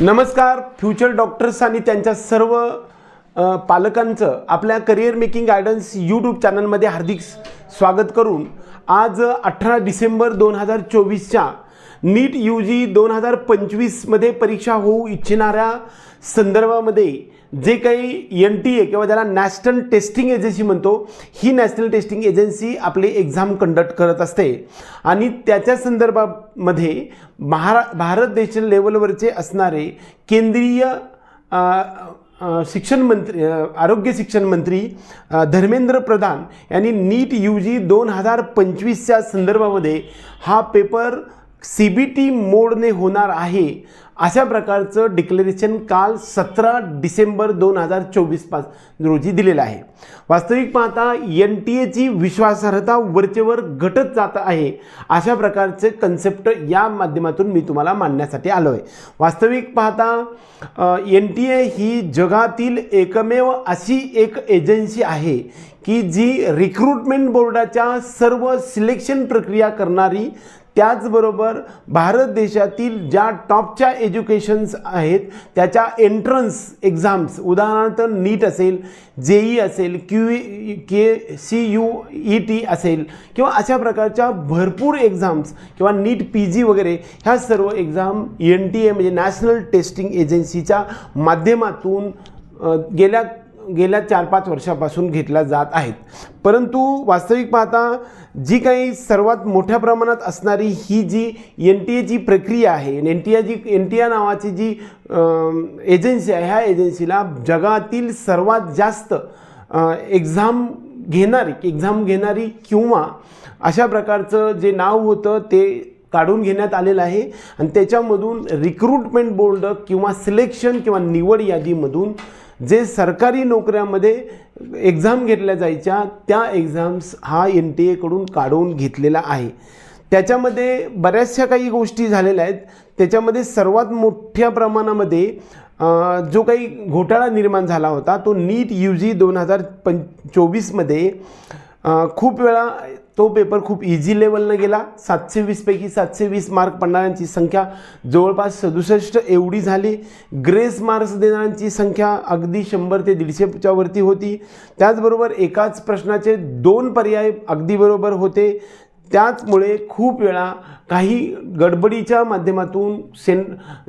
नमस्कार future doctors आणि त्यांच्या सर्व पालकांचं आपल्या करिअर मेकिंग गायडन्स यूट्यूब चॅनलमध्ये हार्दिक स्वागत करून आज अठरा डिसेंबर दोन हजार चोवीसच्या नीट यू जी दोन हजार पंचवीसमध्ये परीक्षा होऊ इच्छिणाऱ्या संदर्भामध्ये जे काही एन टी ए किंवा ज्याला नॅशनल टेस्टिंग एजन्सी म्हणतो ही नॅशनल टेस्टिंग एजन्सी आपली एक्झाम कंडक्ट करत असते. आणि त्याच्या संदर्भामध्ये महारा भारत देश लेवलवरचे असणारे केंद्रीय शिक्षण मंत्री आरोग्य शिक्षण मंत्री धर्मेंद्र प्रधान यांनी नीट यू जी दोन हजार पंचवीसच्या संदर्भामध्ये हा पेपर सी बी टी मोडने होणार आहे अशा प्रकारचं डिक्लेरेशन काल सतरा डिसेंबर दोन हजार चोवीस पाच रोजी दिलेलं आहे. वास्तविक पाहता एन टी एची विश्वासार्हता वरचेवर घटत जात आहे अशा प्रकारचे कन्सेप्ट या माध्यमातून मी तुम्हाला मांडण्यासाठी आलो आहे वास्तविक पाहता एन टी ए ही जगातील एकमेव अशी एक एजन्सी आहे की जी रिक्रुटमेंट बोर्डाच्या सर्व सिलेक्शन प्रक्रिया करणारी त्याचबरोबर भारत देशातील ज्या टॉपच्या एज्युकेशन्स आहेत त्याच्या एंट्रन्स एक्झाम्स उदाहरणार्थ नीट असेल जेई असेल Q K C U E T असेल किंवा अशा प्रकारच्या भरपूर एक्झाम्स किंवा नीट पी जी वगैरे ह्या सर्व एक्झाम एन टी ए म्हणजे नॅशनल टेस्टिंग एजन्सीच्या माध्यमातून गेल्या गेल्या चार पाच वर्षापासून घेतल्या जात आहेत. परंतु वास्तविक पाहता जी काही सर्वात मोठ्या प्रमाणात असणारी ही जी एन टी एची प्रक्रिया आहे एन टी ए जी एन टी ए नावाची जी एजन्सी आहे ह्या एजन्सीला जगातील सर्वात जास्त एक्झाम घेणारी एक्झाम घेणारी किंवा अशा प्रकारचं जे नाव होतं ते काढून घेण्यात आलेलं आहे. आणि त्याच्यामधून रिक्रुटमेंट बोर्ड किंवा सिलेक्शन किंवा निवड यादीमधून जे सरकारी नोकऱ्यामध्ये एक्झाम घेतल्या जायच्या त्या एक्झाम्स हा एन टी एकडून काढून घेतलेला आहे. त्याच्यामध्ये बऱ्याचशा काही गोष्टी झालेल्या आहेत. त्याच्यामध्ये सर्वात मोठ्या प्रमाणामध्ये जो काही घोटाळा निर्माण झाला होता तो नीट यू जी दोन हजार पं चोवीसमध्ये खूप वेळा तो पेपर खूप इझी लेवलनं गेला. सातशे वीसपैकी सातशे वीस मार्क पडणाऱ्यांची संख्या जवळपास सदुसष्ट एवढी झाली. ग्रेस मार्क्स देणाऱ्यांची संख्या अगदी शंभर ते दीडशेच्या वरती होती. त्याचबरोबर एकाच प्रश्नाचे दोन पर्याय अगदी बरोबर होते. त्याचमुळे खूप वेळा काही गडबडीच्या माध्यमातून सेन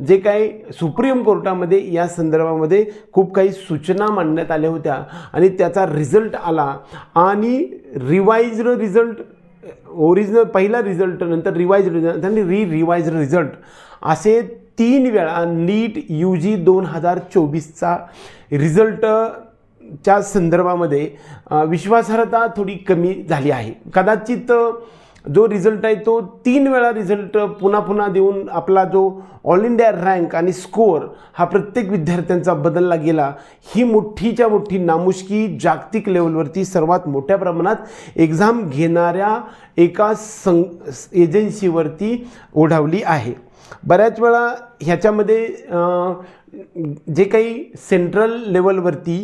जे काही सुप्रीम कोर्टामध्ये या संदर्भामध्ये खूप काही सूचना मांडण्यात आल्या होत्या आणि त्याचा रिझल्ट आला आणि रिवाइज्ड रिझल्ट ओरिजिनल पहिला रिझल्ट नंतर रिवाइज रिझल्ट आणि री रिवाइज रिझल्ट असे तीन वेळा नीट यू जी दोन हजार चोवीसचा रिझल्ट च्या संदर्भामध्ये विश्वासार्हता थोडी कमी झाली आहे. कदाचित जो रिझल्ट आहे तो तीन वेळा रिझल्ट पुन्हा पुन्हा देऊन आपला जो ऑल इंडिया रँक आणि स्कोअर हा प्रत्येक विद्यार्थ्यांचा बदलला गेला ही मोठीच्या मोठी नामुष्की जागतिक लेवलवरती सर्वात मोठ्या प्रमाणात एक्झाम घेणाऱ्या एका सं एजन्सीवरती ओढावली आहे. बऱ्याच वेळा ह्याच्यामध्ये जे काही सेंट्रल लेवलवरती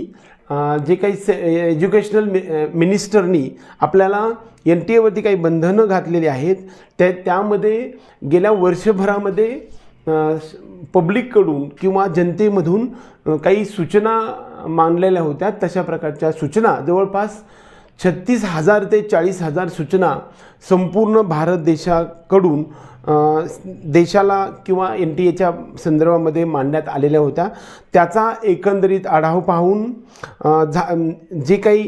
जे काही से एज्युकेशनल मि मिनिस्टरनी आपल्याला एन टी एवरती काही बंधनं घातलेली आहेत त्या त्यामध्ये गेल्या वर्षभरामध्ये पब्लिककडून किंवा जनतेमधून काही सूचना मांडलेल्या होत्या तशा प्रकारच्या सूचना. जवळपास छत्तीस हजार ते चाळीस हजार सूचना संपूर्ण भारत देशाकडून देशाला किंवा एन टी एच्या संदर्भामध्ये मांडण्यात आलेल्या होत्या. त्याचा एकंदरीत आढावा पाहून झा जे काही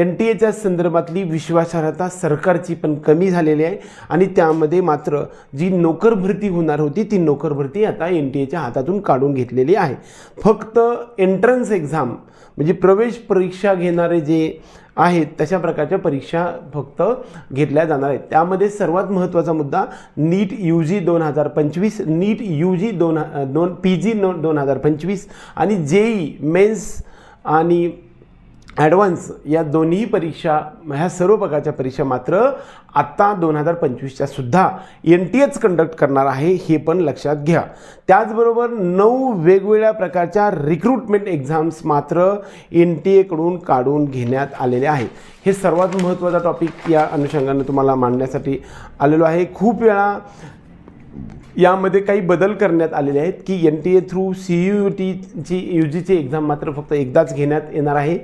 एन टी एच्या संदर्भातली विश्वासार्हता सरकारची पण कमी झालेली आहे आणि त्यामध्ये मात्र जी नोकरभरती होणार होती ती नोकरभरती आता एन टी एच्या हातातून काढून घेतलेली आहे. फक्त एंट्रन्स एक्झाम म्हणजे प्रवेश परीक्षा घेणारे जे आहेत तशा प्रकारच्या परीक्षा फक्त घेतल्या जाणार आहेत. त्यामध्ये सर्वात महत्त्वाचा मुद्दा नीट यू जी दोन हजार पंचवीस नीट यू जी दोन दोन पी जी नो दोन हजार पंचवीस आणि जेई मेन्स आणि ॲडव्हान्स या दोन्ही परीक्षा ह्या सर्व प्रकारच्या परीक्षा मात्र आत्ता दोन हजार पंचवीसच्या सुद्धा एन टी एच कंडक्ट करणार आहे हे पण लक्षात घ्या. त्याचबरोबर नऊ वेगवेगळ्या प्रकारच्या रिक्रुटमेंट एक्झाम्स मात्र एन टी एकडून काढून घेण्यात आलेले आहे. हे सर्वात महत्त्वाचा टॉपिक या अनुषंगानं तुम्हाला मांडण्यासाठी आलेलो आहे. खूप वेळा यामध्ये काही बदल करण्यात आलेले आहेत की N T A through C U टीची यू जीची एक्झाम मात्र फक्त एकदाच घेण्यात येणार आहे.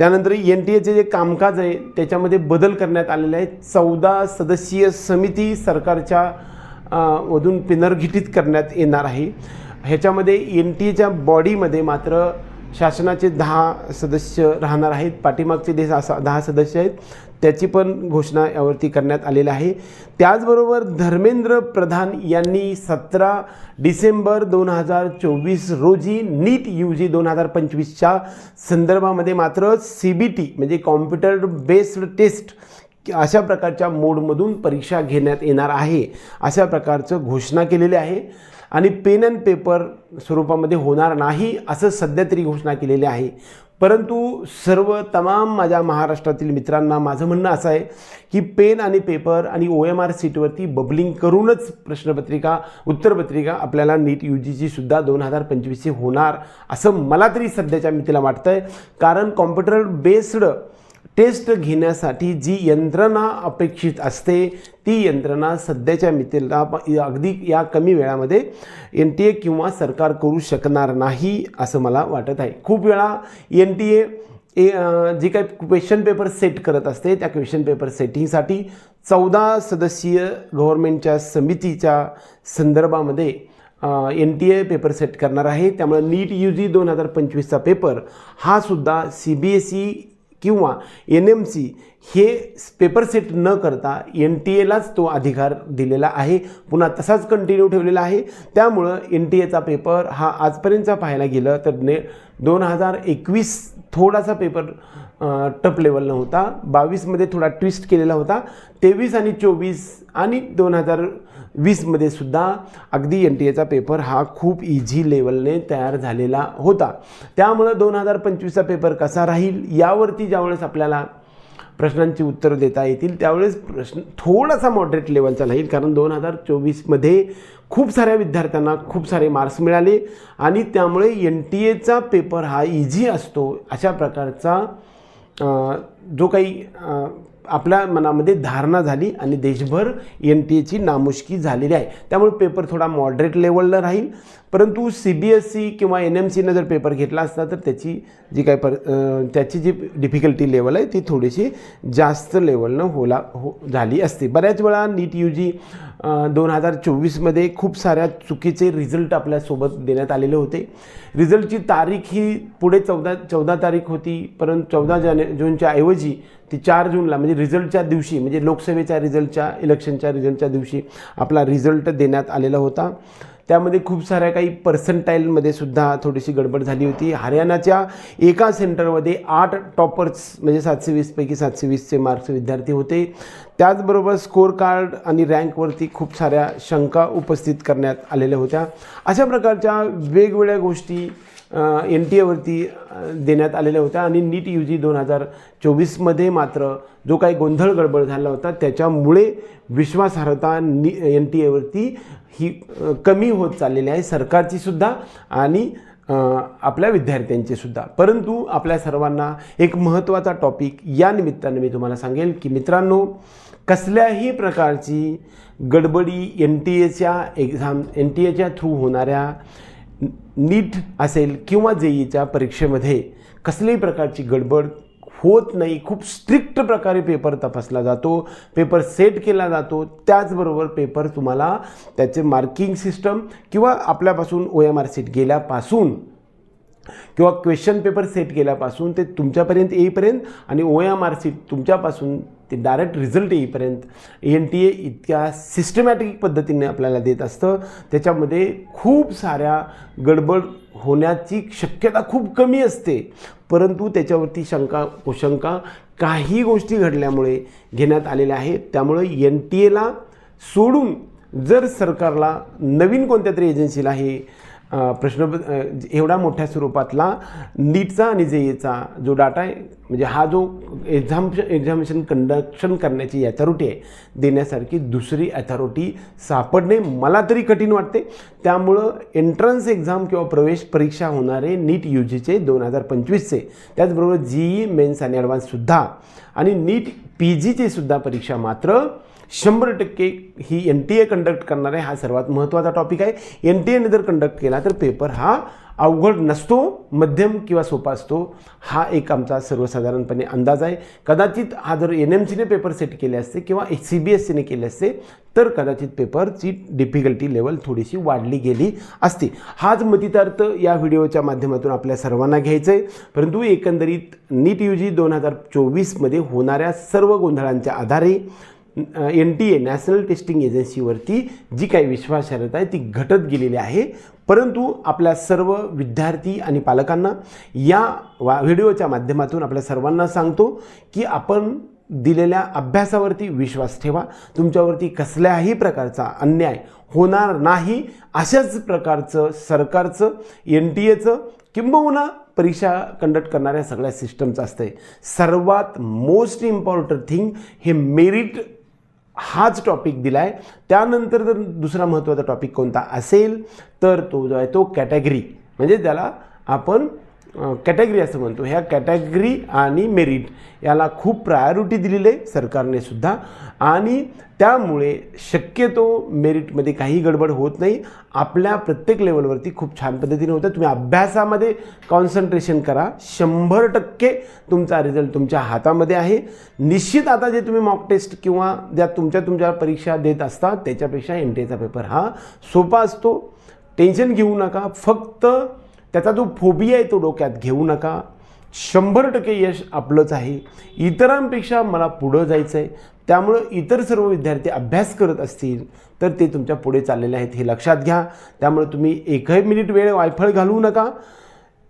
त्यानंतर एन टी एचे जे कामकाज आहे त्याच्यामध्ये बदल करण्यात आलेले आहेत. चौदा सदस्यीय समिती सरकारच्या मधून पुनर्घटित करण्यात येणार आहे. ह्याच्यामध्ये एन टी एच्या बॉडीमध्ये मात्र शासनाचे दहा सदस्य राहणार आहेत. पाठीमागचे देश असा दहा सदस्य आहेत. त्याची पण घोषणा यावरती करण्यात आलेली आहे. त्याचबरोबर धर्मेंद्र प्रधान यांनी सतरा डिसेंबर दोन हजार चोवीस रोजी नीट यू जी दोन हजार पंचवीसच्या संदर्भामध्ये मात्र सी बी टी म्हणजे कॉम्प्युटर बेस्ड टेस्ट अशा प्रकारच्या मोडमधून परीक्षा घेण्यात येणार आहे अशा प्रकारचं घोषणा केलेली आहे. आणि पेन अँड पेपर स्वरूपामध्ये होणार नाही असं सध्या तरी घोषणा केलेली आहे. परंतु सर्व तमाम माझ्या महाराष्ट्रातील मित्रांना माझं म्हणणं असं आहे की पेन आणि पेपर आणि ओ एम आर सीटवरती बबलिंग करूनच प्रश्नपत्रिका उत्तरपत्रिका आपल्याला नीट यू जीची सुद्धा दोन हजार पंचवीसची होणार असं मला तरी सध्याच्या मितीला वाटतं आहे कारण कॉम्प्युटर बेस्ड टेस्ट घेण्यासाठी जी यंत्रणा अपेक्षित असते ती यंत्रणा सध्याच्या मितीला अगदी या कमी वेळामध्ये एन टी ए किंवा सरकार करू शकणार नाही असं मला वाटत आहे. खूप वेळा एन टी ए ए जी काही क्वेश्चन पेपर सेट करत असते त्या क्वेश्चन पेपर सेटिंगसाठी चौदा सदस्यीय गव्हर्मेंटच्या समितीच्या संदर्भामध्ये N T A paper set करणार आहे. त्यामुळे नीट यू जी दोन हजार पंचवीसचा पेपर हा सुद्धा सी बी एस ई किंवा एन एम सी हे पेपर सेट न करता एन टी एलाच तो अधिकार दिलेला आहे. पुन्हा तसाच कंटिन्यू ठेवलेला आहे. त्यामुळं एन टी एचा पेपर हा आजपर्यंतचा पाहायला गेलं तर ने दोन हजार एकवीस थोडासा पेपर टप लेवलनं होता. बावीसमध्ये थोडा ट्विस्ट केलेला होता. तेवीस आणि चोवीस आणि दोन हजार वीसमध्ये सुद्धा अगदी एन टी एचा पेपर हा खूप इझी लेवलने तयार झालेला होता. त्यामुळं दोन हजार पंचवीसचा पेपर कसा राहील यावरती ज्यावेळेस आपल्याला प्रश्नांची उत्तरं देता येतील. त्यावेळेस प्रश्न थोडासा मॉडरेट लेवलचा राहील. कारण दोन हजार चोवीसमध्ये खूप साऱ्या विद्यार्थ्यांना खूप सारे मार्क्स मिळाले. आणि त्यामुळे एन टी एचा पेपर हा इझी असतो अशा प्रकारचा जो काही आपल्या मनामध्ये धारणा झाली आणि देशभर एन टी एची नामुष्की झालेली आहे. त्यामुळे पेपर थोडा मॉडरेट लेवलला राहील. परंतु सी बी एस सी किंवा एन एम सीनं जर पेपर घेतला असता तर त्याची जी काय पर त्याची जी डिफिकल्टी लेवल आहे ती थोडीशी जास्त लेवलनं होला हो झाली असते. बऱ्याच वेळा नीट यू जी दोन हजार चोवीसमध्ये खूप साऱ्या चुकीचे रिझल्ट आपल्यासोबत देण्यात आलेले होते. रिझल्टची तारीख ही पुढे चौदा चौदा तारीख होती. परंतु चौदा जाने जूनच्या ऐवजी ती चार जूनला म्हणजे रिझल्टच्या दिवशी म्हणजे लोकसभेच्या रिझल्टच्या इलेक्शनच्या रिझल्टच्या दिवशी आपला रिझल्ट देण्यात आलेला होता. त्यामध्ये खूप साऱ्या काही पर्संटाईलमध्ये सुद्धा थोडीशी गडबड झाली होती. हरियाणाच्या एका सेंटरमध्ये आठ टॉपर्स म्हणजे सातशे वीसपैकी सातशे वीसचे मार्क्स विद्यार्थी होते. त्याचबरोबर स्कोअर कार्ड आणि रँकवरती खूप साऱ्या शंका उपस्थित करण्यात आलेल्या होत्या. अशा प्रकारच्या वेगवेगळ्या गोष्टी एन टी एवरती देण्यात आलेल्या होत्या. आणि नीट यू जी दोन हजार चोवीसमध्ये मात्र जो काही गोंधळ गडबड झाला होता त्याच्यामुळे विश्वासार्हता नी एन टी एवरती ही कमी होत चाललेली आहे. सरकारची सुद्धा आणि आपल्या विद्यार्थ्यांचीसुद्धा परंतु आपल्या सर्वांना एक महत्त्वाचा टॉपिक या निमित्ताने मी तुम्हाला सांगेल की मित्रांनो कसल्याही प्रकारची गडबडी एन टी एच्या एक्झाम एन टी एच्या थ्रू होणाऱ्या नीट असेल किंवा जेईच्या परीक्षेमध्ये कसल्याही प्रकारची गडबड होत नाही खूप स्ट्रिक्ट प्रकारे पेपर तपासला जातो पेपर सेट केला जातो त्याचबरोबर पेपर तुम्हाला त्याचे मार्किंग सिस्टम किंवा आपल्यापासून ओ एम आर सीट गेल्यापासून किंवा क्वेश्चन पेपर सेट केल्यापासून ते तुमच्यापर्यंत येईपर्यंत आणि ओ एम आर सीट तुमच्यापासून ते डायरेक्ट रिझल्ट येईपर्यंत एन टी ए इतक्या सिस्टमॅटिक पद्धतीने आपल्याला देत असतं. त्याच्यामध्ये खूप साऱ्या गडबड होण्याची शक्यता खूप कमी असते. परंतु त्याच्यावरती शंका कुशंका काही गोष्टी घडल्यामुळे घेण्यात आलेल्या आहेत. त्यामुळे एन टी एला सोडून जर सरकारला नवीन कोणत्या तरी एजन्सीला हे प्रश्न एवढा मोठ्या स्वरूपातला नीटचा आणि जेईचा जो डाटा आहे म्हणजे हा जो एक्झाम एक्झामिनेशन कंडक्शन करण्याची अथॉरिटी आहे देण्यासारखी दुसरी अथॉरिटी सापडणे मला तरी कठीण वाटते. त्यामुळं एंट्रन्स एक्झाम किंवा प्रवेश परीक्षा होणारे नीट यू जीचे दोन हजार पंचवीसचे त्याचबरोबर जीई मेन्स आणि ॲडव्हान्ससुद्धा आणि नीट पी जीचीसुद्धा परीक्षा मात्र शंभर टक्के ही एन टी ए कंडक्ट करणार आहे हा सर्वात महत्त्वाचा टॉपिक आहे. एन टी एने जर कंडक्ट केला तर पेपर हा अवघड नसतो मध्यम किंवा सोपा असतो. हा एक आमचा सर्वसाधारणपणे अंदाज आहे. कदाचित हा जर एन एम सीने पेपर सेट केले असते किंवा सी बी एस सीने केले असते तर कदाचित पेपरची डिफिकल्टी लेवल थोडीशी वाढली गेली असती. हाच मतितार्थ या व्हिडिओच्या माध्यमातून आपल्या सर्वांना घ्यायचं आहे परंतु एकंदरीत नीट यू जी दोन हजार चोवीसमध्ये होणाऱ्या सर्व गोंधळांच्या आधारे N T A national testing एजन्सीवरती जी काही विश्वासार्हता आहे ती घटत गेलेली आहे. परंतु आपल्या सर्व विद्यार्थी आणि पालकांना या वा व्हिडिओच्या माध्यमातून आपल्या सर्वांना सांगतो की आपण दिलेल्या अभ्यासावरती विश्वास ठेवा. तुमच्यावरती कसल्याही प्रकारचा अन्याय होणार नाही. अशाच प्रकारचं सरकारचं एन टी एचं किंबहुना परीक्षा कंडक्ट करणाऱ्या सगळ्या सिस्टमचं असतं आहे सर्वात मोस्ट इम्पॉर्टंट थिंग हे मेरिट हाच टॉपिक दिला आहे त्यानंतर जर दुसरा महत्त्वाचा टॉपिक कोणता असेल तर तो जो आहे तो कॅटेगरी म्हणजे त्याला आपण कॅटेगरी असं म्हणतो. ह्या कॅटेगरी आणि मेरिट याला खूप प्रायोरिटी दिलेली आहे सरकारने सुद्धा. आणि त्यामुळे शक्यतो मेरिटमध्ये काही गडबड होत नाही. आपल्या प्रत्येक लेवलवरती खूप छान पद्धतीने होतं. तुम्ही अभ्यासामध्ये कॉन्सन्ट्रेशन करा. शंभर टक्के तुमचा रिझल्ट तुमच्या हातामध्ये आहे. निश्चित आता जे तुम्ही मॉक टेस्ट किंवा ज्या तुमच्या तुमच्या परीक्षा देत असता त्याच्यापेक्षा एन टी एचा पेपर हा सोपा असतो. टेन्शन घेऊ नका. फक्त त्याचा जो फोबिया आहे तो डोक्यात घेऊ नका. शंभर टक्के यश आपलंच आहे. इतरांपेक्षा मला पुढं जायचं आहे त्यामुळं इतर सर्व विद्यार्थी अभ्यास करत असतील तर ते तुमच्यापुढे चाललेले आहेत हे लक्षात घ्या. त्यामुळे तुम्ही एकही मिनिट वेळ वायफळ घालवू नका.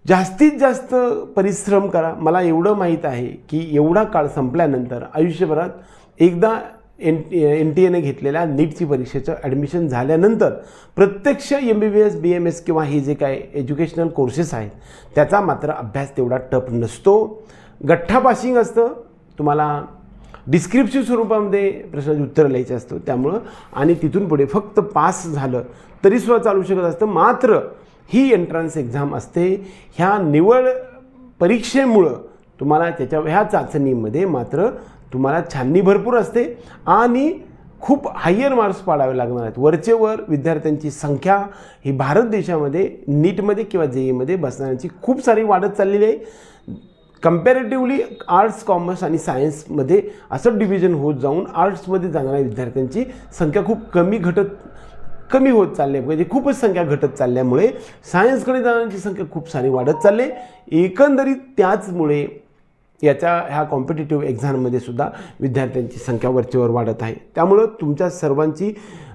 जास्तीत जास्त परिश्रम करा. मला एवढं माहीत आहे की एवढा काळ संपल्यानंतर आयुष्यभरात एकदा एन एन टी एने घेतलेल्या नीटची परीक्षेचं ॲडमिशन झाल्यानंतर प्रत्यक्ष M B B S B M S किंवा हे जे काय एज्युकेशनल कोर्सेस आहेत त्याचा मात्र अभ्यास तेवढा टफ नसतो. गठ्ठा पासिंग असतं. तुम्हाला डिस्क्रिप्टिव्ह स्वरूपामध्ये प्रश्नाची उत्तरं लिहायची असतं. त्यामुळं आणि तिथून पुढे फक्त पास झालं तरीसुद्धा चालू शकत असतं. मात्र ही एंट्रन्स एक्झाम असते. ह्या निवड परीक्षेमुळं तुम्हाला त्याच्या ह्या चाचणीमध्ये मात्र तुम्हाला छाननी भरपूर असते आणि खूप हायर मार्क्स पाडावे लागणार आहेत. वरचे वर विद्यार्थ्यांची संख्या ही भारत देशामध्ये नीटमध्ये किंवा जे ईमध्ये बसणाऱ्यांची खूप सारी वाढत चाललेली आहे. कम्पॅरेटिव्हली आर्ट्स कॉमर्स आणि सायन्समध्ये असं डिव्हिजन होत जाऊन आर्ट्समध्ये जाणाऱ्या विद्यार्थ्यांची संख्या खूप कमी घटत कमी होत चालली आहे. म्हणजे खूपच संख्या घटत चालल्यामुळे सायन्सकडे जाणाऱ्यांची संख्या खूप सारी वाढत चालली एकंदरीत त्याचमुळे याच्या ह्या कॉम्पिटेटिव्ह एक्झाममध्ये सुद्धा विद्यार्थ्यांची संख्या वरचेवर वाढत आहे. त्यामुळं तुमच्या सर्वांची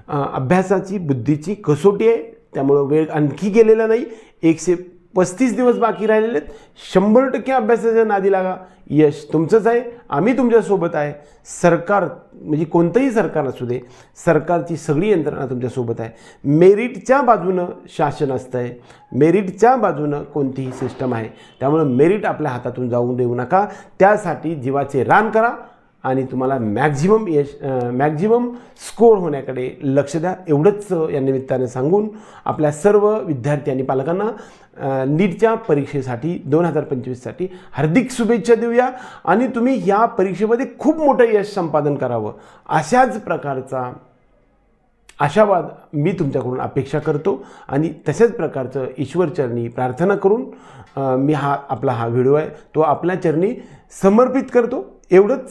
अभ्यासाची बुद्धीची कसोटी आहे. त्यामुळं वेळ आणखी गेलेला नाही. एकशे पस्तीस दिवस बाकी राहिलेले आहेत. शंभर टक्के अभ्यासाच्या नादी लागा. यश तुमचंच आहे. आम्ही तुमच्यासोबत आहे. सरकार म्हणजे कोणतंही सरकार असू दे सरकारची सगळी यंत्रणा तुमच्यासोबत आहे. मेरिटच्या बाजूनं शासन असतं आहे मेरिटच्या बाजूनं कोणतीही सिस्टम आहे. त्यामुळं मेरिट आपल्या हातातून जाऊ देऊ नका. त्यासाठी जीवाचे रान करा. आणि तुम्हाला मॅक्झिमम यश मॅक्झिमम स्कोर होण्याकडे लक्ष द्या. एवढंच या निमित्ताने सांगून आपल्या सर्व विद्यार्थी आणि पालकांना नीटच्या परीक्षेसाठी दोन हजार पंचवीससाठी हार्दिक शुभेच्छा देऊया. आणि तुम्ही या परीक्षेमध्ये खूप मोठं यश संपादन करावं. अशाच प्रकारचा आशावाद मी तुमच्याकडून अपेक्षा करतो. आणि तशाच प्रकारचं ईश्वरचरणी प्रार्थना करून मी हा आपला हा व्हिडिओ आहे तो आपल्या चरणी समर्पित करतो. एवढंच.